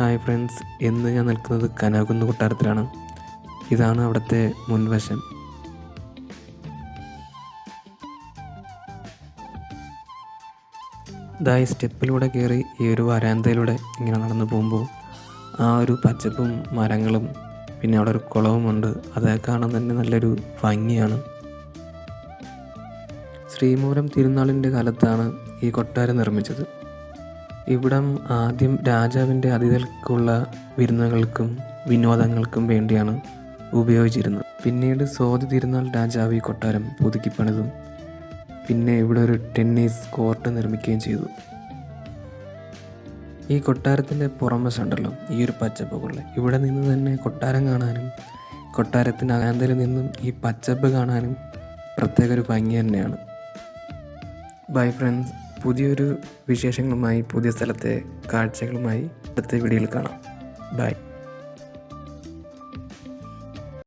Hi friends ഇന്ന് ഞാൻ നിൽക്കുന്നത് കനാകുന്ന് കൊട്ടാരത്തിലാണ്. ഇതാണ് അവിടുത്തെ മുൻവശം. ഇതായി സ്റ്റെപ്പിലൂടെ കയറി ഈ ഒരു വരാന്തയിലൂടെ ഇങ്ങനെ നടന്നു പോകുമ്പോൾ ആ ഒരു പച്ചപ്പും മരങ്ങളും പിന്നെ അവിടെ ഒരു കുളവുമുണ്ട് അതൊക്കെ കാണാൻ തന്നെ നല്ലൊരു ഭംഗിയാണ്. ശ്രീമൂലം തിരുനാളിന്റെ കാലത്താണ് ഈ കൊട്ടാരം നിർമ്മിച്ചത്. ഇവിടം ആദ്യം രാജാവിന്റെ അതിഥികൾക്കുള്ള വിരുന്നുകൾക്കും വിനോദങ്ങൾക്കും വേണ്ടിയാണ് ഉപയോഗിച്ചിരുന്നത്. പിന്നീട് സോതി തിരുനാൾ രാജാവ് ഈ കൊട്ടാരം പുതുക്കിപ്പണിതും പിന്നെ ഇവിടെ ഒരു ടെന്നീസ് കോർട്ട് നിർമ്മിക്കുകയും ചെയ്തു. ഈ കൊട്ടാരത്തിന്റെ പുറമ്പുണ്ടല്ലോ ഈ ഒരു പച്ചപ്പുകളിൽ ഇവിടെ നിന്ന് തന്നെ കൊട്ടാരം കാണാനും കൊട്ടാരത്തിന്റെ അകാന്തയിൽ നിന്നും ഈ പച്ചപ്പ് കാണാനും പ്രത്യേക ഒരു ഭംഗി തന്നെയാണ്. ബൈ ഫ്രണ്ട്സ് പുതിയൊരു വിശേഷങ്ങളുമായി പുതിയ സ്ഥലത്തെ കാഴ്ചകളുമായി അടുത്ത വീഡിയോയിൽ കാണാം. ബൈ.